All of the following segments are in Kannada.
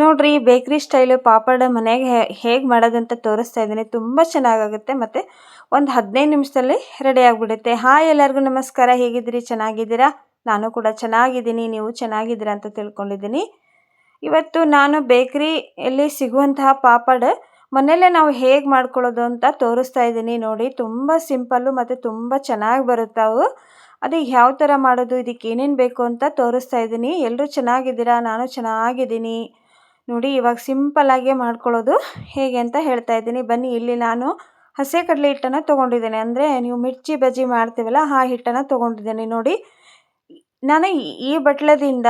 ನೋಡ್ರಿ ಬೇಕ್ರಿ ಸ್ಟೈಲು ಪಾಪಡ ಮನೆಗೆ ಹೇಗೆ ಮಾಡೋದಂತ ತೋರಿಸ್ತಾ ಇದ್ದೀನಿ. ತುಂಬ ಚೆನ್ನಾಗಾಗುತ್ತೆ ಮತ್ತು ಒಂದು ಹದಿನೈದು ನಿಮಿಷದಲ್ಲಿ ರೆಡಿ ಆಗಿಬಿಡುತ್ತೆ. ಹಾಯ್ ಎಲ್ಲರಿಗೂ ನಮಸ್ಕಾರ. ಹೇಗಿದ್ದೀರಿ? ಚೆನ್ನಾಗಿದ್ದೀರಾ? ನಾನು ಕೂಡ ಚೆನ್ನಾಗಿದ್ದೀನಿ. ನೀವು ಚೆನ್ನಾಗಿದ್ದೀರಾ ಅಂತ ತಿಳ್ಕೊಂಡಿದ್ದೀನಿ. ಇವತ್ತು ನಾನು ಬೇಕ್ರಿಯಲ್ಲಿ ಸಿಗುವಂತಹ ಪಾಪಡ್ ಮನೆಯಲ್ಲೇ ನಾವು ಹೇಗೆ ಮಾಡ್ಕೊಳ್ಳೋದು ಅಂತ ತೋರಿಸ್ತಾ ಇದ್ದೀನಿ. ನೋಡಿ, ತುಂಬ ಸಿಂಪಲ್ಲು ಮತ್ತು ತುಂಬ ಚೆನ್ನಾಗಿ ಬರುತ್ತವು ಅದು ಯಾವ ಥರ ಮಾಡೋದು, ಇದಕ್ಕೆ ಏನೇನು ಬೇಕು ಅಂತ ತೋರಿಸ್ತಾ ಇದ್ದೀನಿ. ಎಲ್ಲರೂ ಚೆನ್ನಾಗಿದ್ದೀರಾ? ನಾನು ಚೆನ್ನಾಗಿದ್ದೀನಿ. ನೋಡಿ, ಇವಾಗ ಸಿಂಪಲ್ಲಾಗೇ ಮಾಡ್ಕೊಳ್ಳೋದು ಹೇಗೆ ಅಂತ ಹೇಳ್ತಾ ಇದ್ದೀನಿ. ಬನ್ನಿ, ಇಲ್ಲಿ ನಾನು ಹಸಿ ಕಡಲೆ ಹಿಟ್ಟನ್ನು ತೊಗೊಂಡಿದ್ದೇನೆ. ಅಂದರೆ ನೀವು ಮಿರ್ಚಿ, ಬಜ್ಜಿ ಮಾಡ್ತೀವಲ್ಲ, ಆ ಹಿಟ್ಟನ್ನು ತೊಗೊಂಡಿದ್ದೇನೆ. ನೋಡಿ, ನಾನು ಈ ಬಟ್ಲದಿಂದ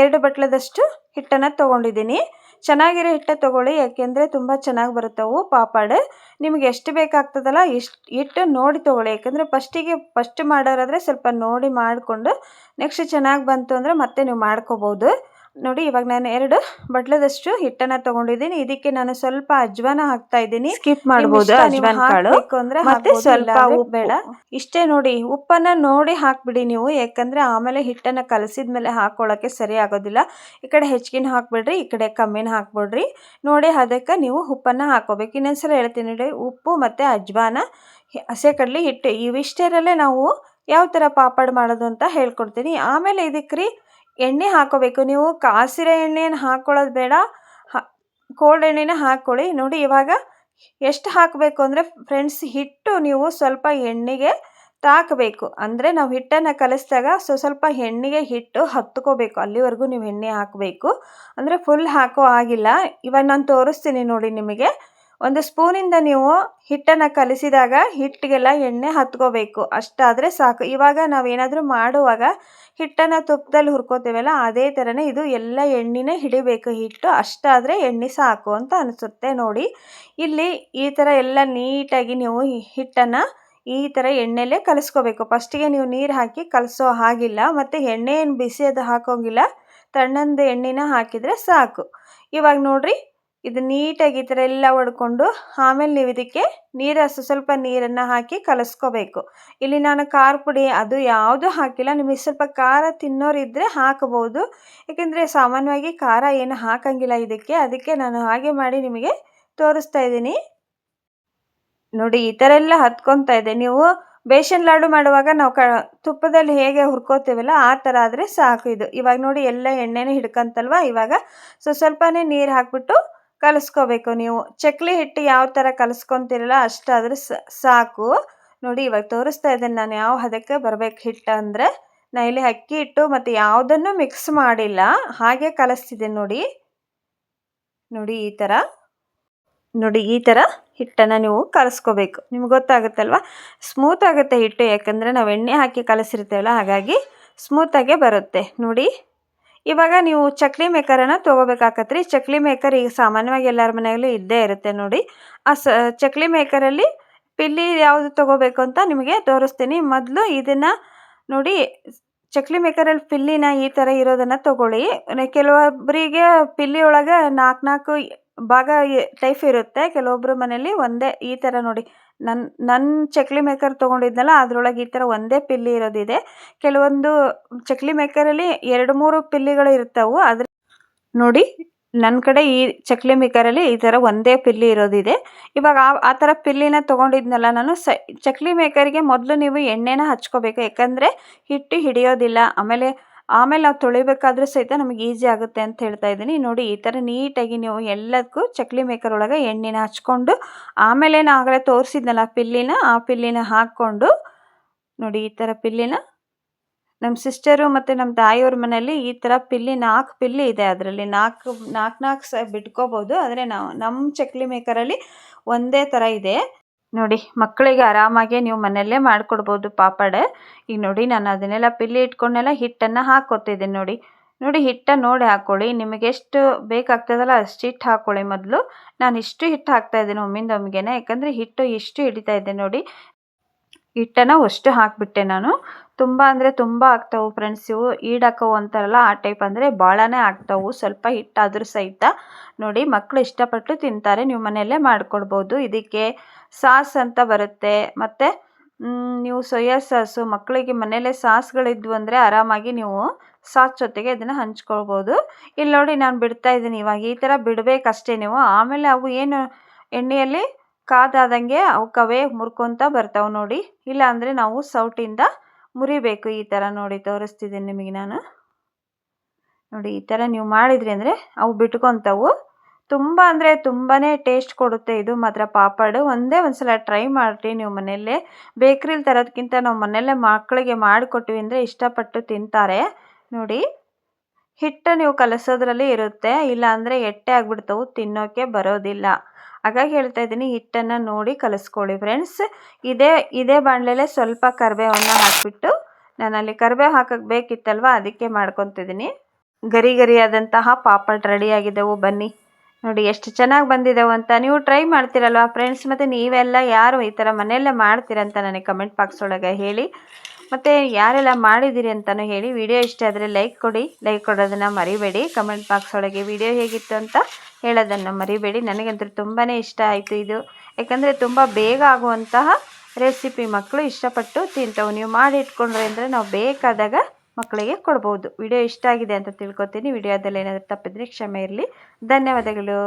ಎರಡು ಬಟ್ಲದಷ್ಟು ಹಿಟ್ಟನ್ನು ತೊಗೊಂಡಿದ್ದೀನಿ. ಚೆನ್ನಾಗಿರೋ ಹಿಟ್ಟ ತೊಗೊಳ್ಳಿ, ಯಾಕೆಂದರೆ ತುಂಬ ಚೆನ್ನಾಗಿ ಬರುತ್ತವು ಪಾಪಾಡ್. ನಿಮಗೆ ಎಷ್ಟು ಬೇಕಾಗ್ತದಲ್ಲ, ಇಷ್ಟು, ಹಿಟ್ಟು ನೋಡಿ ತೊಗೊಳ್ಳಿ. ಯಾಕೆಂದರೆ ಫಸ್ಟಿಗೆ, ಫಸ್ಟ್ ಮಾಡೋರಾದರೆ ಸ್ವಲ್ಪ ನೋಡಿ ಮಾಡಿಕೊಂಡು, ನೆಕ್ಸ್ಟ್ ಚೆನ್ನಾಗಿ ಬಂತು ಅಂದರೆ ಮತ್ತೆ ನೀವು ಮಾಡ್ಕೋಬೋದು. ನೋಡಿ ಇವಾಗ ನಾನು ಎರಡು ಬಟ್ಲದಷ್ಟು ಹಿಟ್ಟನ್ನ ತಗೊಂಡಿದ್ದೀನಿ. ಇದಕ್ಕೆ ನಾನು ಸ್ವಲ್ಪ ಅಜ್ವಾನ ಹಾಕ್ತಾ ಇದ್ದೀನಿ. ಸ್ಕಿಪ್ ಮಾಡಬಹುದು ಅಜ್ವಾನ ಕಾಳು. ಅಂದ್ರೆ ಮತ್ತೆ ಸ್ವಲ್ಪ ಉಪ್ಪು. ಬೇಡ. ಇಷ್ಟೇ ನೋಡಿ ಉಪ್ಪನ್ನ ನೋಡಿ ಹಾಕ್ಬಿಡಿ ನೀವು. ಯಾಕಂದ್ರೆ ಆಮೇಲೆ ಹಿಟ್ಟನ್ನ ಕಲಸಿದ್ಮೇಲೆ ಹಾಕೊಳಕ್ಕೆ ಸರಿ ಆಗೋದಿಲ್ಲ. ಈ ಕಡೆ ಹೆಚ್ಚಿನ ಹಾಕ್ಬಿಡ್ರಿ ಈ ಕಡೆ ಕಮ್ಮಿನ ಹಾಕ್ಬಿಡ್ರಿ. ನೋಡಿ ಅದಕ್ಕೆ ನೀವು ಉಪ್ಪನ್ನ ಹಾಕೋಬೇಕು ಇನ್ನೊಂದ್ಸಲ ಹೇಳ್ತೀನಿ ನೋಡಿ ಉಪ್ಪು ಮತ್ತೆ ಅಜ್ವಾನ ಹಸೆ ಕಡ್ಲಿ ಹಿಟ್ಟು ಇವಿಷ್ಟರಲ್ಲೇ ನಾವು ಯಾವ ಥರ ಪಾಪಡ್ ಮಾಡೋದು ಅಂತ ಹೇಳ್ಕೊಡ್ತೀನಿ. ಆಮೇಲೆ ಇದಕ್ಕೆ ರೀ ಎಣ್ಣೆ ಹಾಕೋಬೇಕು. ನೀವು ಕಾಸಿರೋ ಎಣ್ಣೆಯನ್ನು ಹಾಕ್ಕೊಳ್ಳೋದು ಬೇಡ. ಕೋಲ್ಡ್ ಎಣ್ಣೆನ ಹಾಕ್ಕೊಳ್ಳಿ ನೋಡಿ ಇವಾಗ ಎಷ್ಟು ಹಾಕಬೇಕು ಅಂದರೆ ಫ್ರೆಂಡ್ಸ್ ಹಿಟ್ಟು ನೀವು ಸ್ವಲ್ಪ ಎಣ್ಣೆಗೆ ತಾಕಬೇಕು. ಅಂದರೆ ನಾವು ಹಿಟ್ಟನ್ನು ಕಲಿಸಿದಾಗ ಸೊ ಸ್ವಲ್ಪ ಎಣ್ಣೆಗೆ ಹಿಟ್ಟು ಹತ್ಕೋಬೇಕು. ಅಲ್ಲಿವರೆಗೂ ನೀವು ಎಣ್ಣೆ ಹಾಕಬೇಕು. ಅಂದರೆ ಫುಲ್ ಹಾಕೋ ಆಗಿಲ್ಲ ಇವಾಗ ನಾನು ತೋರಿಸ್ತೀನಿ ನೋಡಿ ನಿಮಗೆ. ಒಂದು ಸ್ಪೂನಿಂದ ನೀವು ಹಿಟ್ಟನ್ನು ಕಲಿಸಿದಾಗ ಹಿಟ್ಟಿಗೆಲ್ಲ ಎಣ್ಣೆ ಹತ್ಕೋಬೇಕು. ಅಷ್ಟಾದರೆ ಸಾಕು. ಇವಾಗ ನಾವೇನಾದರೂ ಮಾಡುವಾಗ ಹಿಟ್ಟನ್ನು ತುಪ್ಪದಲ್ಲಿ ಹುರ್ಕೋತೇವಲ್ಲ, ಅದೇ ಥರನೇ ಇದು ಎಲ್ಲ ಎಣ್ಣೆನೇ ಹಿಡಿಬೇಕು. ಹಿಟ್ಟು ಅಷ್ಟಾದರೆ ಎಣ್ಣೆ ಸಾಕು ಅಂತ ಅನಿಸುತ್ತೆ ನೋಡಿ. ಇಲ್ಲಿ ಈ ಥರ ಎಲ್ಲ ನೀಟಾಗಿ ನೀವು ಹಿಟ್ಟನ್ನು ಈ ಥರ ಎಣ್ಣೆಲೇ ಕಲಿಸ್ಕೋಬೇಕು. ಫಸ್ಟಿಗೆ ನೀವು ನೀರು ಹಾಕಿ ಕಲಸೋ ಹಾಗಿಲ್ಲ, ಮತ್ತು ಎಣ್ಣೆ ಏನು ಬಿಸಿ ಅದು ಹಾಕೋಂಗಿಲ್ಲ, ತಣ್ಣಂದು ಎಣ್ಣೆನ ಹಾಕಿದರೆ ಸಾಕು. ಇವಾಗ ನೋಡ್ರಿ ಇದು ನೀಟಾಗಿ ಈ ಥರ ಎಲ್ಲ ಹೊಡ್ಕೊಂಡು ಆಮೇಲೆ ನೀವು ಇದಕ್ಕೆ ನೀರು ಸ್ವಲ್ಪ ನೀರನ್ನು ಹಾಕಿ ಕಲಸ್ಕೋಬೇಕು. ಇಲ್ಲಿ ನಾನು ಖಾರ ಪುಡಿ ಅದು ಯಾವುದೂ ಹಾಕಿಲ್ಲ, ನಿಮಗೆ ಸ್ವಲ್ಪ ಖಾರ ತಿನ್ನೋರಿದ್ದರೆ ಹಾಕಬಹುದು. ಏಕೆಂದರೆ ಸಾಮಾನ್ಯವಾಗಿ ಖಾರ ಏನು ಹಾಕಂಗಿಲ್ಲ ಇದಕ್ಕೆ, ಅದಕ್ಕೆ ನಾನು ಹಾಗೆ ಮಾಡಿ ನಿಮಗೆ ತೋರಿಸ್ತಾ ಇದ್ದೀನಿ. ನೋಡಿ, ಈ ಥರ ಎಲ್ಲ ಹತ್ಕೊತಾ ಇದೆ. ನೀವು ಬೇಸನ್ ಲಾಡು ಮಾಡುವಾಗ ನಾವು ಕ ತುಪ್ಪದಲ್ಲಿ ಹೇಗೆ ಹುರ್ಕೋತೀವಲ್ಲ, ಆ ಥರ ಆದರೆ ಸಾಕು ಇದು. ಇವಾಗ ನೋಡಿ, ಎಲ್ಲ ಎಣ್ಣೆನೇ ಹಿಡ್ಕಂತಲ್ವ? ಇವಾಗ ಸೊ, ಸ್ವಲ್ಪನೇ ನೀರು ಹಾಕ್ಬಿಟ್ಟು ಕಲಿಸ್ಕೋಬೇಕು ನೀವು. ಚಕ್ಲಿ ಹಿಟ್ಟು ಯಾವ ಥರ ಕಲಿಸ್ಕೊತಿರಲ್ಲ ಅಷ್ಟಾದರೆ ಸಾಕು. ನೋಡಿ ಇವಾಗ ತೋರಿಸ್ತಾ ಇದ್ದೇನೆ ನಾನು ಯಾವ ಹದಕ್ಕೆ ಬರಬೇಕು ಹಿಟ್ಟು ಅಂದರೆ. ನಾ ಇಲ್ಲಿ ಅಕ್ಕಿ ಹಿಟ್ಟು ಮತ್ತು ಯಾವುದನ್ನು ಮಿಕ್ಸ್ ಮಾಡಿಲ್ಲ. ಹಾಗೆ ಕಲಿಸ್ತಿದ್ದೆ ನೋಡಿ. ನೋಡಿ ಈ ಥರ ನೋಡಿ ಈ ಥರ ಹಿಟ್ಟನ್ನು ನೀವು ಕಲಿಸ್ಕೋಬೇಕು. ನಿಮ್ಗೆ ಗೊತ್ತಾಗುತ್ತಲ್ವ? ಸ್ಮೂತ್ ಆಗುತ್ತೆ ಹಿಟ್ಟು ಯಾಕಂದರೆ ನಾವು ಎಣ್ಣೆ ಹಾಕಿ ಕಲಿಸಿರ್ತೇವಲ್ಲ ಹಾಗಾಗಿ ಸ್ಮೂತಾಗೆ ಬರುತ್ತೆ. ನೋಡಿ. ಇವಾಗ ನೀವು ಚಕ್ಲಿ ಮೇಕರನ್ನು ತೊಗೋಬೇಕಾಕತ್ರಿ. ಚಕ್ಲಿ ಮೇಕರ್ ಈಗ ಸಾಮಾನ್ಯವಾಗಿ ಎಲ್ಲರ ಮನೆಯಲ್ಲೂ ಇದ್ದೇ ಇರುತ್ತೆ ನೋಡಿ. ಆ ಸ, ಚಕ್ಲಿ ಮೇಕರಲ್ಲಿ ಪಿಲ್ಲಿ ಯಾವುದು ತೊಗೋಬೇಕು ಅಂತ ನಿಮಗೆ ತೋರಿಸ್ತೀನಿ. ಮೊದಲು ಇದನ್ನು ನೋಡಿ, ಚಕ್ಲಿ ಮೇಕರಲ್ಲಿ ಪಿಲ್ಲಿನ ಈ ಥರ ಇರೋದನ್ನು ತೊಗೊಳ್ಳಿ. ಕೆಲವೊಬ್ಬರಿಗೆ ಪಿಲ್ಲಿ ಒಳಗೆ ನಾಲ್ಕು ನಾಲ್ಕು ಭಾಗ ಟೈಪ್ ಇರುತ್ತೆ. ಕೆಲವೊಬ್ಬರ ಮನೇಲಿ ಒಂದೇ ಈ ಥರ ನೋಡಿ. ನನ್ನ ನನ್ನ ಚಕ್ಲಿ ಮೇಕರ್ ತೊಗೊಂಡಿದ್ನಲ್ಲ, ಅದರೊಳಗೆ ಈ ಥರ ಒಂದೇ ಪಿಲ್ಲಿ ಇರೋದಿದೆ. ಕೆಲವೊಂದು ಚಕ್ಲಿ ಮೇಕರಲ್ಲಿ ಎರಡು, ಮೂರು ಪಿಲ್ಲಿಗಳು ಇರ್ತವೆ. ಅದ್ರ ನೋಡಿ ನನ್ನ ಕಡೆ ಈ ಚಕ್ಲಿ ಮೇಕರಲ್ಲಿ ಈ ಥರ ಒಂದೇ ಪಿಲ್ಲಿ ಇರೋದಿದೆ. ಇವಾಗ ಆ ಆ ಥರ ಪಿಲ್ಲಿನ ತೊಗೊಂಡಿದ್ನಲ್ಲ ನಾನು, ಸ, ಚಕ್ಲಿ ಮೇಕರಿಗೆ ಮೊದಲು ನೀವು ಎಣ್ಣೆನ ಹಚ್ಕೋಬೇಕು. ಯಾಕಂದರೆ ಹಿಟ್ಟು ಹಿಡಿಯೋದಿಲ್ಲ. ಆಮೇಲೆ ಆಮೇಲೆ ನಾವು ತೊಳಿಬೇಕಾದ್ರೂ ಸಹಿತ ನಮಗೆ ಈಸಿ ಆಗುತ್ತೆ ಅಂತ ಹೇಳ್ತಾ ಇದ್ದೀನಿ. ನೋಡಿ, ಈ ಥರ ನೀಟಾಗಿ ನೀವು ಎಲ್ಲದಕ್ಕೂ ಚಕ್ಲಿ ಮೇಕರ್ ಒಳಗೆ ಎಣ್ಣೆನ ಹಚ್ಕೊಂಡು, ಆಮೇಲೆ ನಾ ಆಗಲೇ ತೋರಿಸಿದ್ನಲ್ಲ ಪಿಲ್ಲಿನ, ಆ ಪಿಲ್ಲಿನ ಹಾಕ್ಕೊಂಡು, ನೋಡಿ ಈ ಥರ ಪಿಲ್ಲಿನ. ನಮ್ಮ ಸಿಸ್ಟರು ಮತ್ತು ನಮ್ಮ ತಾಯಿಯವ್ರ ಮನೆಯಲ್ಲಿ ಈ ಥರ ಪಿಲ್ಲಿ ನಾಲ್ಕು ಪಿಲ್ಲಿ ಇದೆ ಅದರಲ್ಲಿ. ನಾಲ್ಕು ನಾಲ್ಕು ನಾಲ್ಕು ಸಹ ಬಿಟ್ಕೋಬೋದು. ಆದರೆ ನಾವು ನಮ್ಮ ಚಕ್ಲಿ ಮೇಕರಲ್ಲಿ ಒಂದೇ ಥರ ಇದೆ. ನೋಡಿ, ಮಕ್ಕಳಿಗೆ ಆರಾಮಾಗಿ ನೀವು ಮನೆಯಲ್ಲೇ ಮಾಡಿಕೊಡ್ಬೋದು ಪಾಪಡೆ. ಈಗ ನೋಡಿ, ನಾನು ಅದನ್ನೆಲ್ಲ ಪಿಲ್ಲಿ ಇಟ್ಕೊಂಡೆಲ್ಲ ಹಿಟ್ಟನ್ನು ಹಾಕೋತಿದ್ದೀನಿ ನೋಡಿ. ನೋಡಿ, ಹಿಟ್ಟ ನೋಡಿ ಹಾಕ್ಕೊಳ್ಳಿ ನಿಮಗೆ ಎಷ್ಟು ಬೇಕಾಗ್ತದಲ್ಲ ಅಷ್ಟು ಹಿಟ್ಟು ಹಾಕ್ಕೊಳ್ಳಿ ಮೊದಲು. ನಾನು ಇಷ್ಟು ಹಿಟ್ಟು ಹಾಕ್ತಾ ಇದ್ದೀನಿ ಒಮ್ಮಿಂದ ಒಮ್ಮಿಗೆನೆ. ಯಾಕಂದರೆ ಹಿಟ್ಟು ಇಷ್ಟು ಹಿಡಿತಾ ಇದೆ ನೋಡಿ. ಹಿಟ್ಟನ್ನು ಅಷ್ಟು ಹಾಕಿಬಿಟ್ಟೆ ನಾನು. ತುಂಬ ಅಂದರೆ ತುಂಬ ಆಗ್ತವೆ ಫ್ರೆಂಡ್ಸ್ ಇವು. ಈಡಾಕವು ಅಂತಾರಲ್ಲ, ಆ ಟೈಪ್ ಅಂದರೆ ಭಾಳನೇ ಆಗ್ತವೆ. ಸ್ವಲ್ಪ ಹಿಟ್ಟಾದರೂ ಸಹಿತ ನೋಡಿ ಮಕ್ಕಳು ಇಷ್ಟಪಟ್ಟು ತಿಂತಾರೆ. ನೀವು ಮನೆಯಲ್ಲೇ ಮಾಡಿಕೊಡ್ಬೋದು. ಇದಕ್ಕೆ ಸಾಸ್ ಅಂತ ಬರುತ್ತೆ. ಮತ್ತು ನೀವು ಸೊಯಾ ಸಾಸು ಮಕ್ಕಳಿಗೆ ಮನೆಯಲ್ಲೇ ಸಾಸ್ಗಳಿದ್ವು ಅಂದರೆ ಆರಾಮಾಗಿ ನೀವು ಸಾಸ್ ಜೊತೆಗೆ ಇದನ್ನು ಹಂಚ್ಕೊಳ್ಬೋದು. ಇಲ್ಲಿ ನೋಡಿ ನಾನು ಬಿಡ್ತಾ ಇದ್ದೀನಿ. ಇವಾಗ ಈ ಥರ ಬಿಡಬೇಕಷ್ಟೇ ನೀವು. ಆಮೇಲೆ ಅವು ಏನು ಎಣ್ಣೆಯಲ್ಲಿ ಕಾದಾದಂಗೆ ಅವಕ್ಕವೇ ಮುರ್ಕೊತ ಬರ್ತಾವೆ ನೋಡಿ. ಇಲ್ಲ ಅಂದರೆ ನಾವು ಸೌಟಿಂದ ಮುರಿಬೇಕು ಈ ಥರ ನೋಡಿ ತೋರಿಸ್ತಿದ್ದೀನಿ ನಿಮಗೆ ನಾನು. ನೋಡಿ ಈ ಥರ ನೀವು ಮಾಡಿದ್ರಿ ಅಂದರೆ ಅವು ಬಿಟ್ಕೊತಾವು. ತುಂಬ ಅಂದರೆ ತುಂಬಾ ಟೇಸ್ಟ್ ಕೊಡುತ್ತೆ ಇದು ಮಾತ್ರ ಪಾಪಡು. ಒಂದೇ ಒಂದು ಸಲ ಟ್ರೈ ಮಾಡಿರಿ ನೀವು ಮನೆಯಲ್ಲೇ. ಬೇಕ್ರಿಲಿ ತರೋದಕ್ಕಿಂತ ನಾವು ಮನೆಯಲ್ಲೇ ಮಕ್ಕಳಿಗೆ ಮಾಡಿಕೊಟ್ವಿ ಅಂದರೆ ಇಷ್ಟಪಟ್ಟು ತಿಂತಾರೆ. ನೋಡಿ, ಹಿಟ್ಟು ನೀವು ಕಲಸೋದ್ರಲ್ಲಿ ಇರುತ್ತೆ. ಇಲ್ಲ ಅಂದರೆ ಎಟ್ಟೆ ಆಗ್ಬಿಡ್ತವು ತಿನ್ನೋಕ್ಕೆ ಬರೋದಿಲ್ಲ. ಹಾಗಾಗಿ ಹೇಳ್ತಾ ಇದ್ದೀನಿ, ಹಿಟ್ಟನ್ನು ನೋಡಿ ಕಲಿಸ್ಕೊಳ್ಳಿ ಫ್ರೆಂಡ್ಸ್ ಇದೇ ಇದೇ ಬಾಣಲೆಯಲ್ಲೇ ಸ್ವಲ್ಪ ಕರಿಬೇವನ್ನು ಹಾಕಿಬಿಟ್ಟು ನಾನು ಅಲ್ಲಿ ಕರಿಬೇವು ಹಾಕಕ್ಕೆ ಬೇಕಿತ್ತಲ್ವ, ಅದಕ್ಕೆ ಮಾಡ್ಕೊತಿದ್ದೀನಿ. ಗರಿ ಗರಿಯಾದಂತಹ ಪಾಪಡ್ ರೆಡಿಯಾಗಿದ್ದವು, ಬನ್ನಿ. ನೋಡಿ ಎಷ್ಟು ಚೆನ್ನಾಗಿ ಬಂದಿದ್ದಾವೆ ಅಂತ ನೀವು ಟ್ರೈ ಮಾಡ್ತೀರಲ್ವಾ ಫ್ರೆಂಡ್ಸ್ ಮತ್ತು ನೀವೆಲ್ಲ ಯಾರು ಈ ಥರ ಮನೆಯಲ್ಲೇ ಮಾಡ್ತೀರಂತ ನನಗೆ ಕಮೆಂಟ್ ಬಾಕ್ಸ್ ಒಳಗೆ ಹೇಳಿ. ಮತ್ತು ಯಾರೆಲ್ಲ ಮಾಡಿದ್ದೀರಿ ಅಂತಲೂ ಹೇಳಿ ವಿಡಿಯೋ ಇಷ್ಟ ಆದರೆ ಲೈಕ್ ಕೊಡಿ. ಲೈಕ್ ಕೊಡೋದನ್ನು ಮರಿಬೇಡಿ. ಕಮೆಂಟ್ ಬಾಕ್ಸ್ ಒಳಗೆ ವಿಡಿಯೋ ಹೇಗಿತ್ತು ಅಂತ ಹೇಳೋದನ್ನು ಮರಿಬೇಡಿ. ನನಗಂತೂ ತುಂಬಾ ಇಷ್ಟ ಆಯಿತು ಇದು. ಯಾಕಂದರೆ ತುಂಬ ಬೇಗ ಆಗುವಂತಹ ರೆಸಿಪಿ ಮಕ್ಕಳು ಇಷ್ಟಪಟ್ಟು ತಿಂತವು. ನೀವು ಮಾಡಿ ಇಟ್ಕೊಂಡ್ರೆ ಅಂದರೆ ನಾವು ಬೇಕಾದಾಗ ಮಕ್ಕಳಿಗೆ ಕೊಡ್ಬೋದು. ವಿಡಿಯೋ ಇಷ್ಟ ಆಗಿದೆ ಅಂತ ತಿಳ್ಕೊತೀನಿ. ವಿಡಿಯೋದಲ್ಲಿ ಏನಾದರೂ ತಪ್ಪಿದ್ರೆ ಕ್ಷಮೆ ಇರಲಿ. ಧನ್ಯವಾದಗಳು.